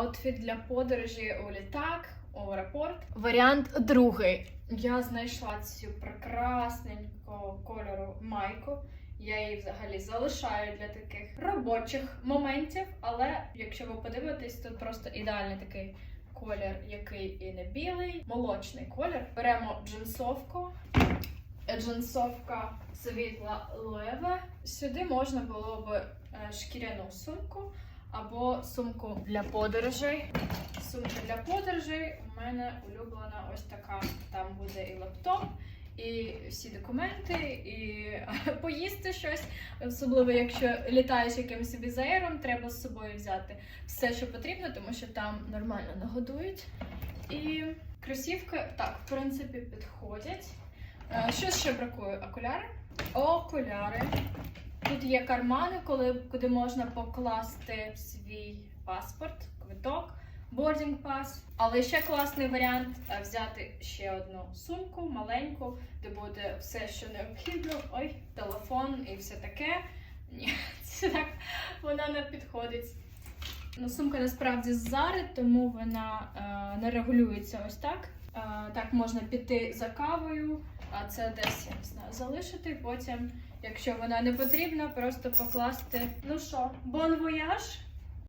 аутфіт для подорожі у літак, у аеропорт. Варіант другий. Я знайшла цю прекрасненького кольору майку. Я її взагалі залишаю для таких робочих моментів, але якщо ви подивитесь, тут просто ідеальний такий колір, який і не білий, молочний колір. Беремо джинсовку. Джинсовка світла леве. Сюди можна було б е, шкіряну сумку або сумку для подорожей. Сумка для подорожей у мене улюблена ось така. Там буде і лаптоп, і всі документи, і поїсти щось. Особливо, якщо літаєш якимось візаєром, треба з собою взяти все, що потрібно, тому що там нормально нагодують. І кросівки, так, в принципі, підходять. Е, Що ще бракує? Окуляри? Окуляри. Тут є кармани, коли, куди можна покласти свій паспорт, квиток, boarding pass. Але ще класний варіант е, взяти ще одну сумку маленьку, де буде все, що необхідно. Ой, телефон і все таке. Ні, це так вона не підходить. Ну, сумка насправді з зари, тому вона е, не регулюється ось так. Так можна піти за кавою, а це десь я не знаю, залишити. Потім, якщо вона не потрібна, просто покласти. Ну що, бон вояж!